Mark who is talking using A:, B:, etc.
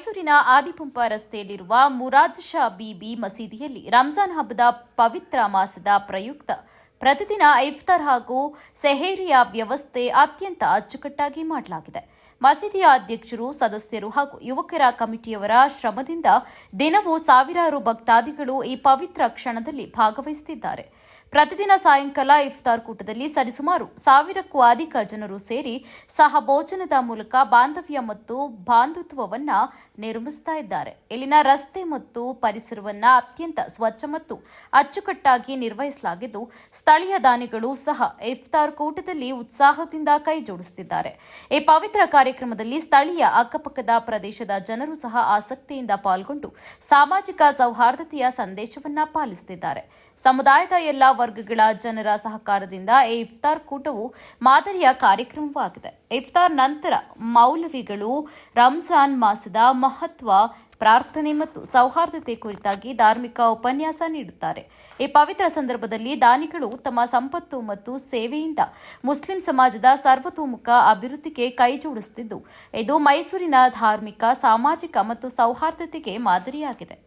A: ಮೈಸೂರಿನ ಆದಿಪಂಪ ರಸ್ತೆಯಲ್ಲಿರುವ ಮುರಾಜ್ ಶಾ ಬಿಬಿ ಮಸೀದಿಯಲ್ಲಿ ರಂಜಾನ್ ಹಬ್ಬದ ಪವಿತ್ರ ಮಾಸದ ಪ್ರಯುಕ್ತ ಪ್ರತಿದಿನ ಇಫ್ತಾರ್ ಹಾಗೂ ಸೆಹೇರಿಯ ವ್ಯವಸ್ಥೆ ಅತ್ಯಂತ ಅಚ್ಚುಕಟ್ಟಾಗಿ ಮಾಡಲಾಗಿದೆ. ಮಸೀದಿಯ ಅಧ್ಯಕ್ಷರು, ಸದಸ್ಯರು ಹಾಗೂ ಯುವಕರ ಕಮಿಟಿಯವರ ಶ್ರಮದಿಂದ ದಿನವೂ ಸಾವಿರಾರು ಭಕ್ತಾದಿಗಳು ಈ ಪವಿತ್ರ ಕ್ಷಣದಲ್ಲಿ ಭಾಗವಹಿಸುತ್ತಿದ್ದಾರೆ. ಪ್ರತಿದಿನ ಸಾಯಂಕಾಲ ಇಫ್ತಾರ್ ಕೂಟದಲ್ಲಿ ಸರಿಸುಮಾರು ಸಾವಿರಕ್ಕೂ ಅಧಿಕ ಜನರು ಸೇರಿ ಸಹ ಭೋಜನದ ಮೂಲಕ ಬಾಂಧವ್ಯ ಮತ್ತು ಬಾಂಧುತ್ವವನ್ನು ನಿರ್ಮಿಸ್ತಾ ಇದ್ದಾರೆ. ಇಲ್ಲಿನ ರಸ್ತೆ ಮತ್ತು ಪರಿಸರವನ್ನ ಅತ್ಯಂತ ಸ್ವಚ್ಛ ಮತ್ತು ಅಚ್ಚುಕಟ್ಟಾಗಿ ನಿರ್ವಹಿಸಲಾಗಿದ್ದು, ಸ್ಥಳೀಯ ದಾನಿಗಳು ಸಹ ಇಫ್ತಾರ್ ಕೂಟದಲ್ಲಿ ಉತ್ಸಾಹದಿಂದ ಕೈಜೋಡಿಸುತ್ತಿದ್ದಾರೆ. ಈ ಪವಿತ್ರ ಕಾರ್ಯಕ್ರಮದಲ್ಲಿ ಸ್ಥಳೀಯ ಅಕ್ಕಪಕ್ಕದ ಪ್ರದೇಶದ ಜನರು ಸಹ ಆಸಕ್ತಿಯಿಂದ ಪಾಲ್ಗೊಂಡು ಸಾಮಾಜಿಕ ಸೌಹಾರ್ದತೆಯ ಸಂದೇಶವನ್ನ ಪಾಲಿಸುತ್ತಿದ್ದಾರೆ. ಸಮುದಾಯದ ಎಲ್ಲ ವರ್ಗಗಳ ಜನರ ಸಹಕಾರದಿಂದ ಈ ಇಫ್ತಾರ್ ಕೂಟವು ಮಾದರಿಯ ಕಾರ್ಯಕ್ರಮವಾಗಿದೆ. ಇಫ್ತಾರ್ ನಂತರ ಮೌಲವಿಗಳು, ರಂಜಾನ್ ಮಾಸದ ಮಹತ್ವ, ಪ್ರಾರ್ಥನೆ ಮತ್ತು ಸೌಹಾರ್ದತೆ ಕುರಿತಾಗಿ ಧಾರ್ಮಿಕ ಉಪನ್ಯಾಸ ನೀಡುತ್ತಾರೆ. ಈ ಪವಿತ್ರ ಸಂದರ್ಭದಲ್ಲಿ ದಾನಿಗಳು ತಮ್ಮ ಸಂಪತ್ತು ಮತ್ತು ಸೇವೆಯಿಂದ ಮುಸ್ಲಿಂ ಸಮಾಜದ ಸರ್ವತೋಮುಖ ಅಭಿವೃದ್ಧಿಗೆ ಕೈಜೋಡಿಸುತ್ತಿದ್ದು ಇದು ಮೈಸೂರಿನ ಧಾರ್ಮಿಕ, ಸಾಮಾಜಿಕ ಮತ್ತು ಸೌಹಾರ್ದತೆಗೆ ಮಾದರಿಯಾಗಿದೆ.